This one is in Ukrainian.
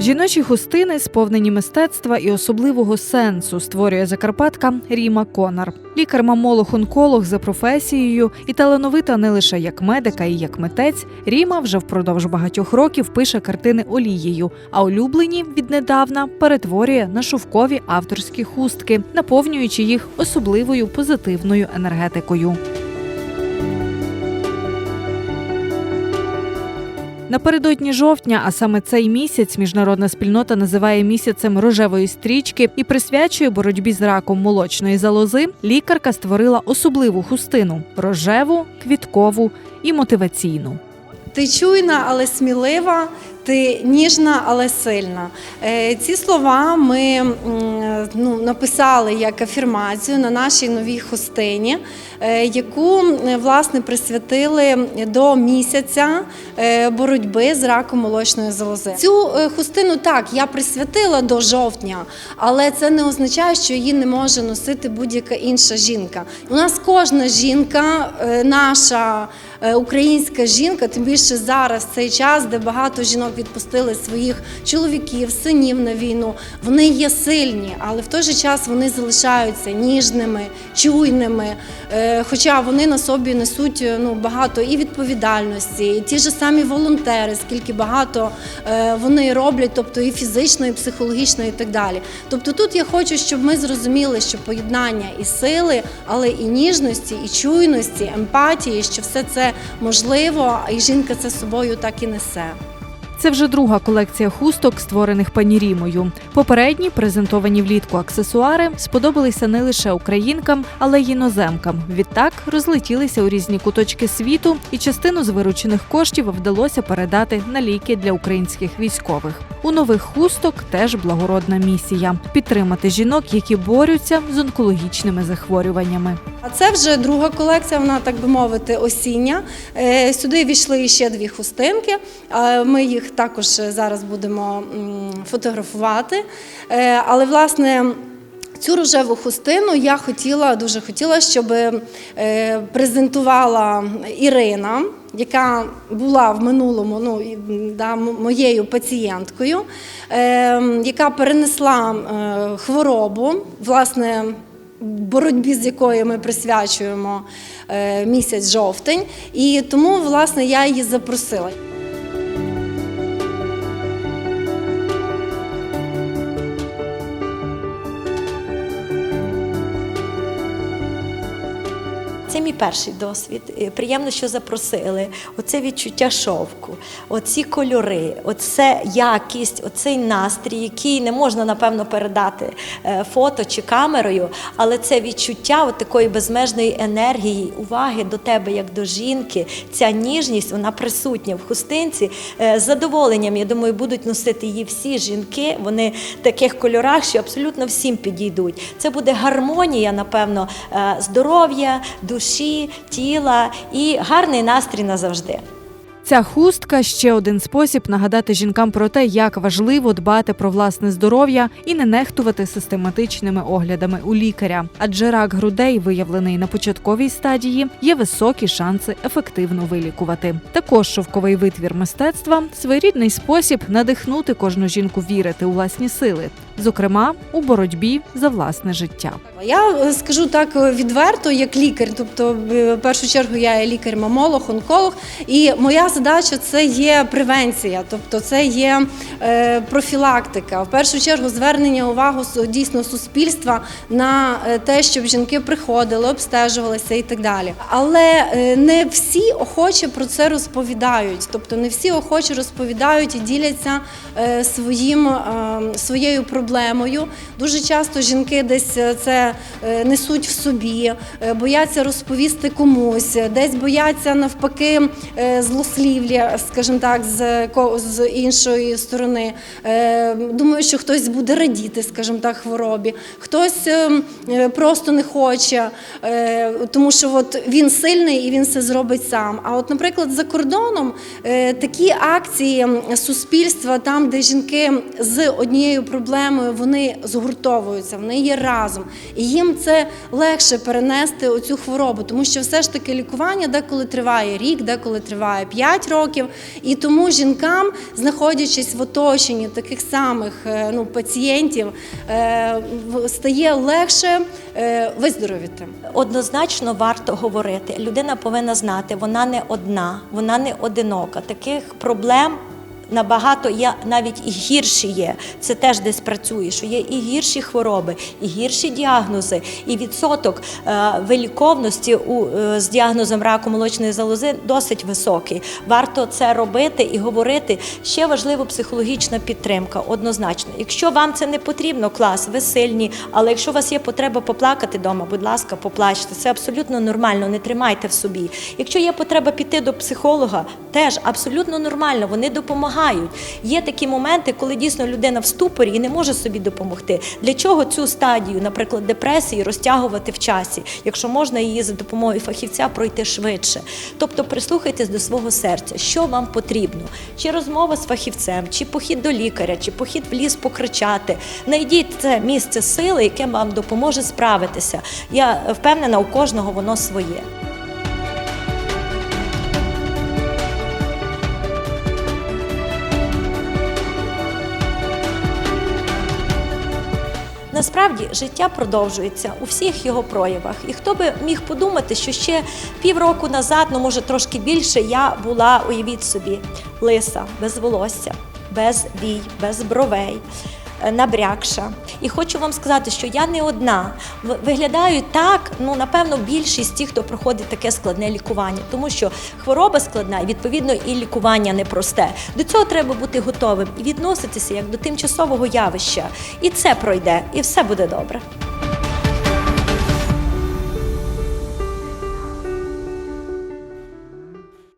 Жіночі хустини сповнені мистецтва і особливого сенсу створює закарпатка Ріма Конар. Лікар-мамолог-онколог за професією і талановита не лише як медика і як митець. Ріма вже впродовж багатьох років пише картини олією, а улюблені віднедавна перетворює на шовкові авторські хустки, наповнюючи їх особливою позитивною енергетикою. Напередодні жовтня, а саме цей місяць, міжнародна спільнота називає місяцем рожевої стрічки і присвячує боротьбі з раком молочної залози. Лікарка створила особливу хустину рожеву, квіткову і мотиваційну. Ти чуйна, але смілива, ти ніжна, але сильна. Е, Ці слова ми ну, написали як афірмацію на нашій новій хустині, е, яку власне присвятили до місяця е, боротьби з раком молочної залози. Цю хустину так я присвятила до жовтня, але це не означає, що її не може носити будь-яка інша жінка. У нас кожна жінка, наша українська жінка, тим більше зараз цей час, де багато жінок відпустили своїх чоловіків, синів на війну. Вони є сильні, але в той же час вони залишаються ніжними, чуйними. е, Хоча вони на собі несуть е, ну, багато і відповідальності, і ті ж самі волонтери, скільки багато е, вони роблять, тобто і фізично, і психологічно, і так далі. Тобто тут я хочу, щоб ми зрозуміли, що поєднання і сили, але і ніжності, і чуйності, емпатії, що все це можливо, і жінка це собою так і несе. Це вже друга колекція хусток, створених пані Рімою. Попередні презентовані влітку аксесуари сподобалися не лише українкам, але й іноземкам. Відтак розлетілися у різні куточки світу, і частину з виручених коштів вдалося передати на ліки для українських військових. У нових хусток теж благородна місія підтримати жінок, які борються з онкологічними захворюваннями. А це вже друга колекція, вона так би мовити, осіння. Е, Сюди війшли ще дві хустинки. Ми їх також зараз будемо фотографувати. Е, Але власне. Цю рожеву хустину я хотіла, дуже хотіла, щоб е, презентувала Ірина, яка була в минулому ну, да, моєю пацієнткою, е, яка перенесла е, хворобу, власне, боротьбі, з якою ми присвячуємо е, місяць жовтень. І тому, власне, я її запросила. Мій перший досвід. Приємно, що запросили. Оце відчуття шовку, оці кольори, оце якість, оцей настрій, який не можна напевно передати е, фото чи камерою, але це відчуття от такої безмежної енергії, уваги до тебе як до жінки. Ця ніжність вона присутня в хустинці. Е, З задоволенням, я думаю, будуть носити її всі жінки. Вони в таких кольорах, що абсолютно всім підійдуть. Це буде гармонія, напевно, е, здоров'я, душі, тіла і гарний настрій назавжди. Ця хустка ще один спосіб нагадати жінкам про те, як важливо дбати про власне здоров'я і не нехтувати систематичними оглядами у лікаря. Адже рак грудей, виявлений на початковій стадії, є високі шанси ефективно вилікувати. Також шовковий витвір мистецтва своєрідний спосіб надихнути кожну жінку вірити у власні сили, зокрема у боротьбі за власне життя. Я скажу так відверто, як лікар, тобто в першу чергу я є лікар-мамолог, онколог, і моя задача це є превенція, тобто це є е, профілактика. В першу чергу звернення увагу дійсно суспільства на е, те, щоб жінки приходили, обстежувалися і так далі. Але е, не всі охоче про це розповідають, тобто не всі охоче розповідають і діляться своїм, е, своєю проблемою. Дуже часто жінки десь е, це е, несуть в собі, е, бояться розповісти комусь, десь бояться навпаки злослів'я, скажімо так, з, іншої сторони. Думаю, що хтось буде радіти, скажімо так, хворобі, хтось просто не хоче, тому що от він сильний і він все зробить сам. А от, наприклад, за кордоном такі акції суспільства, там, де жінки з однією проблемою. Проблемою, вони згуртовуються, вони є разом. І їм це легше перенести оцю хворобу, тому що все ж таки лікування деколи триває рік, деколи триває 5 років. І тому жінкам, знаходячись в оточенні таких самих е, ну, пацієнтів, е, стає легше е, виздоровіти. Однозначно варто говорити. Людина повинна знати, вона не одна, вона не одинока. Таких проблем. Набагато є навіть гірші є. Це теж десь працює, що є і гірші хвороби, і гірші діагнози, і відсоток е, виліковності е, з діагнозом раку молочної залози досить високий. Варто це робити і говорити. Ще важливо психологічна підтримка. Однозначно, якщо вам це не потрібно, клас, ви сильні. Але якщо у вас є потреба поплакати вдома, будь ласка, поплачте. Це абсолютно нормально. Не тримайте в собі. Якщо є потреба піти до психолога, теж абсолютно нормально. Вони допомагають. Є такі моменти, коли дійсно людина в ступорі і не може собі допомогти. Для чого цю стадію, наприклад, депресії, розтягувати в часі, якщо можна її за допомогою фахівця пройти швидше. Тобто прислухайтесь до свого серця, що вам потрібно, чи розмова з фахівцем, чи похід до лікаря, чи похід в ліс покричати. Найдіть це місце сили, яке вам допоможе справитися. Я впевнена, у кожного воно своє. Насправді життя продовжується у всіх його проявах. І хто би міг подумати, що ще півроку назад, ну може трошки більше, я була, уявіть собі, лиса, без волосся, без вій, без бровей. Е, Набрякша. І хочу вам сказати, що я не одна. Виглядаю так, ну напевно, більшість тих, хто проходить таке складне лікування, тому що хвороба складна, і відповідно і лікування непросте. До цього треба бути готовим і відноситися як до тимчасового явища. І це пройде, і все буде добре.